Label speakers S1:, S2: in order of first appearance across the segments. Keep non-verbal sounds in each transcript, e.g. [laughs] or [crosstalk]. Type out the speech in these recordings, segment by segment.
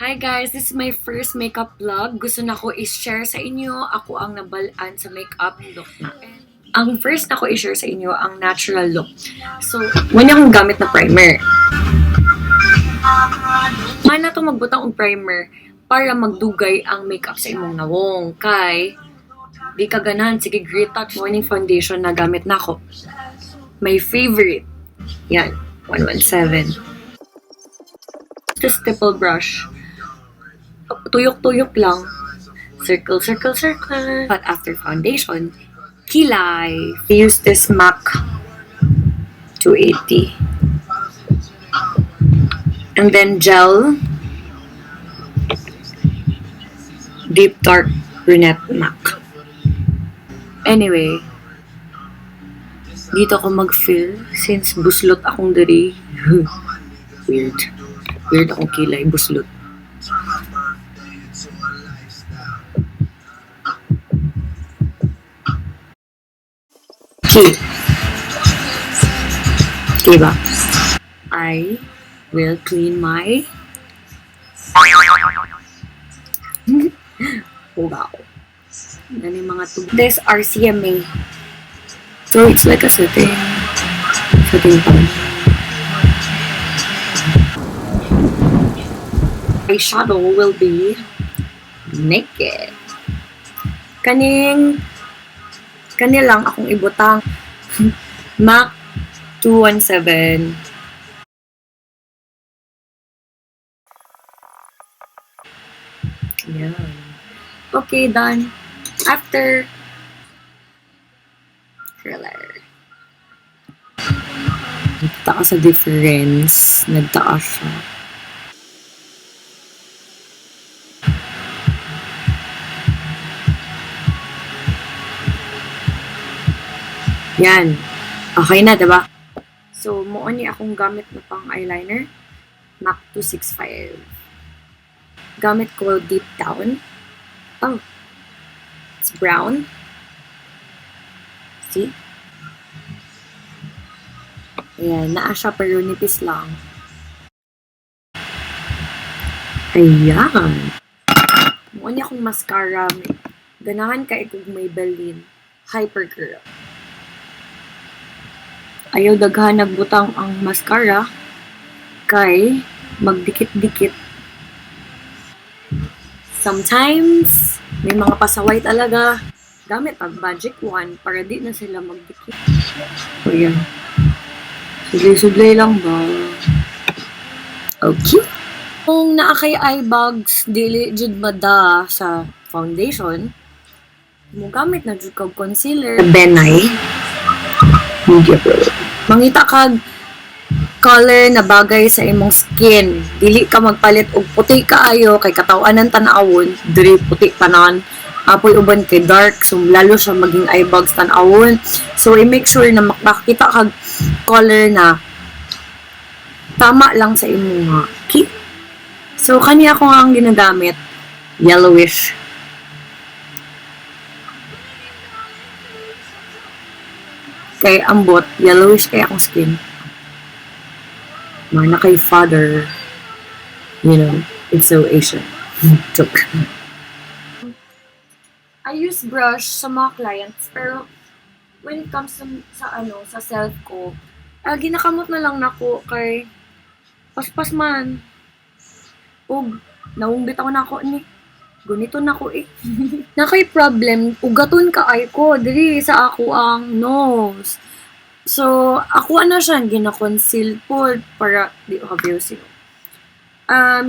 S1: Hi guys, this is my first makeup vlog. Gusto na ko i-share sa inyo ako ang nabalaan sa makeup look na. Ang first na ko i-share sa inyo ang natural look. So, muna akong gamit na primer. Mana to magbutang og primer para magdugay ang makeup sa imong nawong. Kay, di ka ganahan, sige Great Touch Morning Foundation na gamit na ko. My favorite. Yan, 117. Ito stipple brush tuyok-tuyok lang. Circle, circle, circle. But after foundation, kilay. Use this MAC 280. And then gel. Deep dark brunette MAC. Anyway, dito ako mag-fill since buslot akong dari. [laughs] Weird. Weird akong kilay, buslot. Okay ba? I will clean my [laughs] wow. Ano yung mga tubig? This RCMA. So it's like a setting. Setting pan. My shadow will be naked. Kaning kanya lang akong ibutang [laughs] MAC 217. Yan. Okay, done. After curler. Nagtaka sa difference. Nagtaka siya. Yan. Okay na, diba? So, muon ni akong gamit na pang eyeliner. MAC 265. Gamit ko deep down. Oh. It's brown. See? Ayan, naa siya pero nipis lang. Ayan. Muon ni akong mascara. Ganahan ka ikog Maybelline. Hypergirl ayaw daghan nagbutang ang mascara kay magdikit-dikit. Sometimes, may mga pasaway talaga. Gamit ang magic wand para di na sila magdikit. So, yan. Sudlay-sudlay lang ba? Okay. Kung naa kay eye bags, dili jud mada sa foundation, mo gamit na jud kag concealer. Benay. Media Pro mangita kag color na bagay sa imong skin. Dili ka magpalit og puti kaayo kay katawanan tan-awon, diri puti tanan. Apoy uban kay dark, so lalo siya maging eye bags tan-awon. So i-make sure na makakita kag color na tama lang sa imong mga key. So kaniya ko nga ang ginagamit, yellowish kay ambot, yellowish kay akong skin. More na kay father, you know, it's so Asian. [laughs] Joke. I use brush sa mga clients, pero when it comes sa, sa ano, sa self ko, ah, ginakamot na lang nako kay paspas man. Ug, nawungbit ako na ako ni Gunito na ko eh. [laughs] Nakay problem, ugaton ka ay ko, diri sa ako ang nose. So, ako na siya, gina-conceal po para di obvious yun. Um,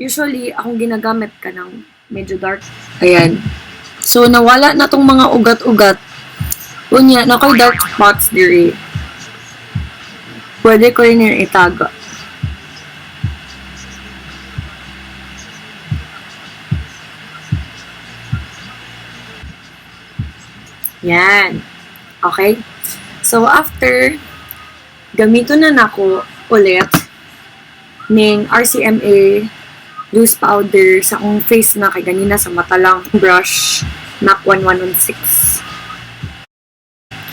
S1: usually, akong ginagamit ka ng medyo dark. Ayan. So, nawala na tong mga ugat-ugat. Unya, nakoy dark spots diri. Pwede ko rin yung itaga. Yan. Okay? So, after, gamito na nako ulit ning RCMA loose powder sa akong face na kay ganina sa mata lang brush MAC 1116.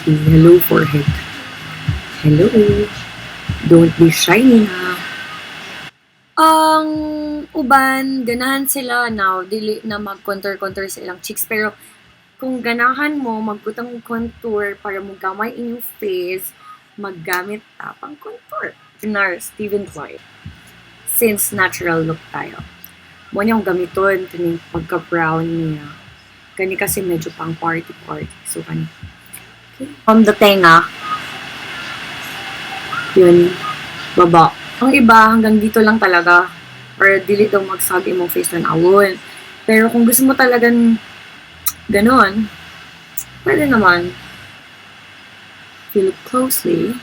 S1: Okay, hello forehead. Hello. Don't be shy na. Ang uban, ganahan sila now, dili na mag-contour-contour sa ilang cheeks. Pero kung ganahan mo, magkutang contour para mo gamay inyong face, maggamit ta pang contour. Nar, Steven Cloyd. Since natural look tayo. Mo niyang gamiton, tining pagka-brown niya. Kani kasi medyo pang party-party. So, kani. Okay. From the tenga, yun, baba. Ang iba, hanggang dito lang talaga. Or dili daw magsag imong face na awon. Pero kung gusto mo talagang ganon, pwede naman. If you look closely,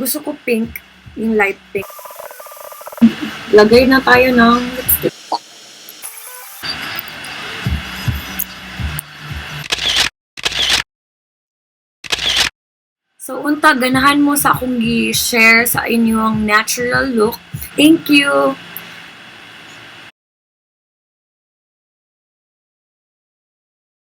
S1: gusto ko pink, yung light pink. Lagay na tayo ng lipstick. So, unta, ganahan mo sa akong gi-share sa inyong natural look. Thank you!